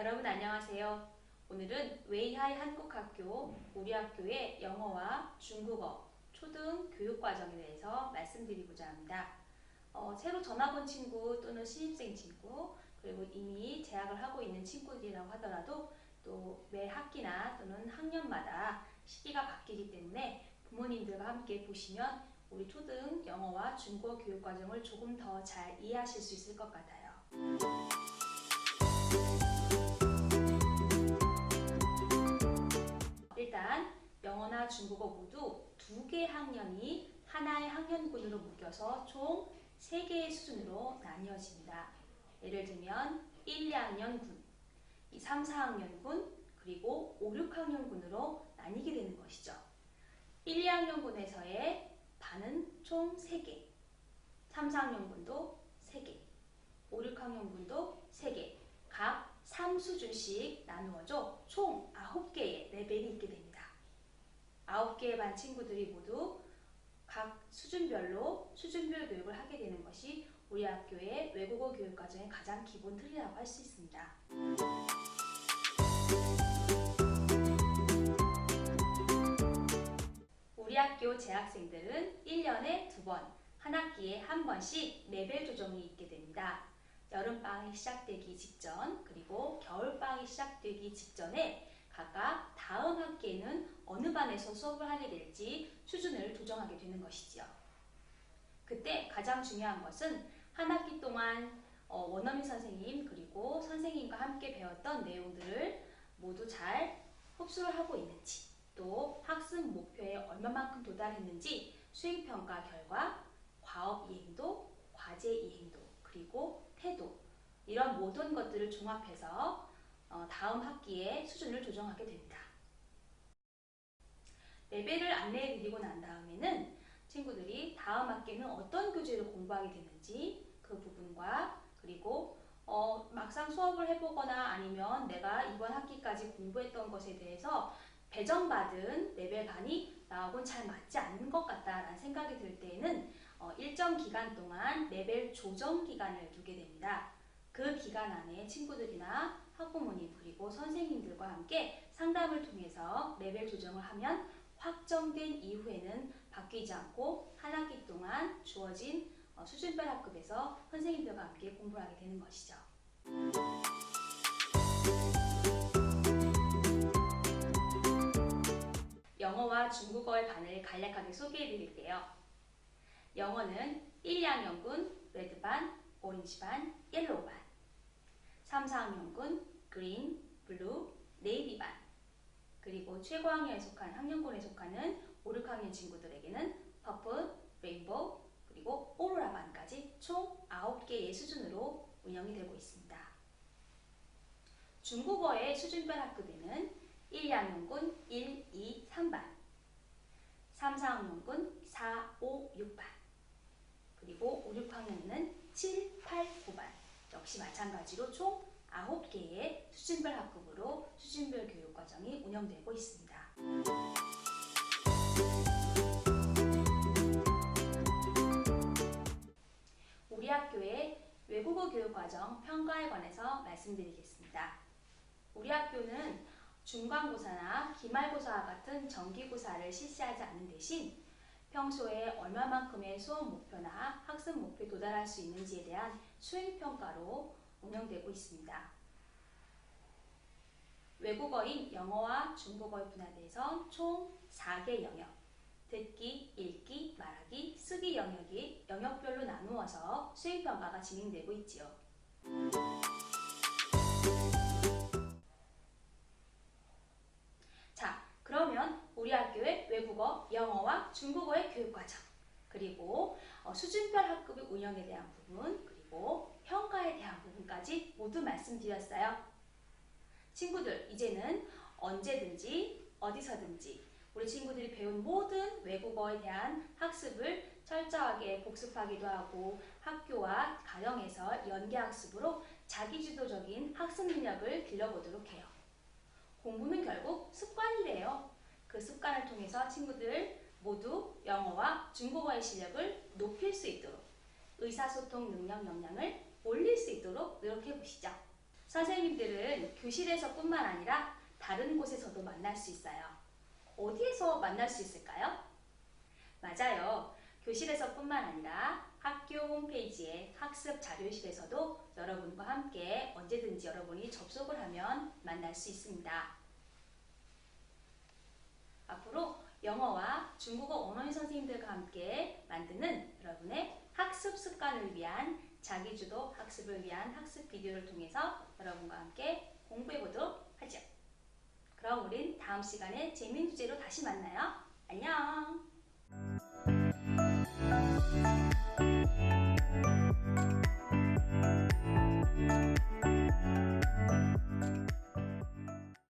여러분 안녕하세요. 오늘은 웨이하이 한국학교 우리 학교의 영어와 중국어 초등 교육 과정에 대해서 말씀드리고자 합니다. 어, 새로 전학 온 친구 또는 신입생 친구 그리고 이미 재학을 하고 있는 친구들이라고 하더라도 또 매 학기나 또는 학년마다 시기가 바뀌기 때문에 부모님들과 함께 보시면 우리 초등 영어와 중국어 교육 과정을 조금 더 잘 이해하실 수 있을 것 같아요. 일단 영어나 중국어 모두 두 개 학년이 하나의 학년군으로 묶여서 총 세 개의 수준으로 나뉘어집니다. 예를 들면 1, 2학년 군, 3, 4학년 군, 그리고 5, 6학년군으로 나뉘게 되는 것이죠. 1, 2학년군에서의 반은 총 3개, 3, 4학년군도 3개, 5, 6학년군도 3개, 각 3수준씩 나누어져 총 9개의 레벨이 있게 됩니다. 9개의 반 친구들이 모두 각 수준별로 수준별 교육을 하게 되는 것이 우리 학교의 외국어 교육 과정의 가장 기본 틀이라고 할 수 있습니다. 우리 학교 재학생들은 1년에 두 번, 한 학기에 한 번씩 레벨 조정이 있게 됩니다. 여름방학이 시작되기 직전, 그리고 겨울방학이 시작되기 직전에 각각 다음 학기에는 어느 반에서 수업을 하게 될지 수준을 조정하게 되는 것이지요. 그때 가장 중요한 것은 한 학기 동안 어, 원어민 선생님 그리고 선생님과 함께 배웠던 내용들을 모두 잘 흡수를 하고 있는지 또 학습 목표에 얼마만큼 도달했는지 수행평가 결과 과업 이행도, 과제 이행도, 그리고 태도 이런 모든 것들을 종합해서 어, 다음 학기에 수준을 조정하게 됩니다. 레벨을 안내해 드리고 난 다음에는 친구들이 다음 학기는 어떤 교재를 공부하게 되는지 그 부분과 그리고 어, 막상 수업을 해보거나 아니면 내가 이번 학기까지 공부했던 것에 대해서 배정받은 레벨 반이 나하고는 잘 맞지 않는 것 같다라는 생각이 들 때에는 어, 일정 기간 동안 레벨 조정 기간을 두게 됩니다. 그 기간 안에 친구들이나 학부모님 그리고 선생님들과 함께 상담을 통해서 레벨 조정을 하면 확정된 이후에는 바뀌지 않고 한 학기 동안 주어진 어, 수준별 학급에서 선생님들과 함께 공부를 하게 되는 것이죠. 영어와 중국어의 반을 간략하게 소개해 드릴게요. 영어는 1, 2학년군 레드반, 오렌지반, 옐로우반. 3, 4학년군 그린, 블루, 네이비반. 그리고 최고학년에 속한 학년군에 속하는 5, 6학년 친구들에게는 퍼플, 레인보우, 그리고 오로라반까지 총 9개의 수준으로 운영이 되고 있습니다. 중국어의 수준별 학급에는 1, 2학년군 1, 2, 3반. 3, 4학년군 4, 5, 6반 그리고 5, 6학년에는 7, 8, 9반 역시 마찬가지로 총 9개의 수준별 학급으로 수준별 교육 과정이 운영되고 있습니다. 우리 학교의 외국어 교육 과정 평가에 관해서 말씀드리겠습니다. 우리 학교는 중간고사나 기말고사와 같은 정기고사를 실시하지 않는 대신 평소에 얼마만큼의 수업 목표나 학습 목표에 도달할 수 있는지에 대한 수행평가로 운영되고 있습니다. 외국어인 영어와 중국어에 분할돼서 총 4개 영역, 듣기, 읽기, 말하기, 쓰기 영역이 영역별로 나누어서 수행평가가 진행되고 있지요. 교육과정, 그리고 어, 수준별 학급의 운영에 대한 부분, 그리고 평가에 대한 부분까지 모두 말씀드렸어요. 친구들, 이제는 언제든지, 어디서든지 우리 친구들이 배운 모든 외국어에 대한 학습을 철저하게 복습하기도 하고 학교와 가정에서 연계학습으로 자기주도적인 학습 능력을 길러보도록 해요. 공부는 결국 습관이래요. 그 습관을 통해서 친구들 모두 영어와 중국어의 실력을 높일 수 있도록 의사소통 능력 역량을 올릴 수 있도록 노력해 보시죠. 선생님들은 교실에서뿐만 아니라 다른 곳에서도 만날 수 있어요. 어디에서 만날 수 있을까요? 맞아요. 교실에서뿐만 아니라 학교 홈페이지의 학습 자료실에서도 여러분과 함께 언제든지 여러분이 접속을 하면 만날 수 있습니다. 앞으로 영어와 중국어 원어민 선생님들과 함께 만드는 여러분의 학습 습관을 위한 자기주도 학습을 위한 학습 비디오를 통해서 여러분과 함께 공부해 보도록 하죠. 그럼 우린 다음 시간에 재미있는 주제로 다시 만나요. 안녕!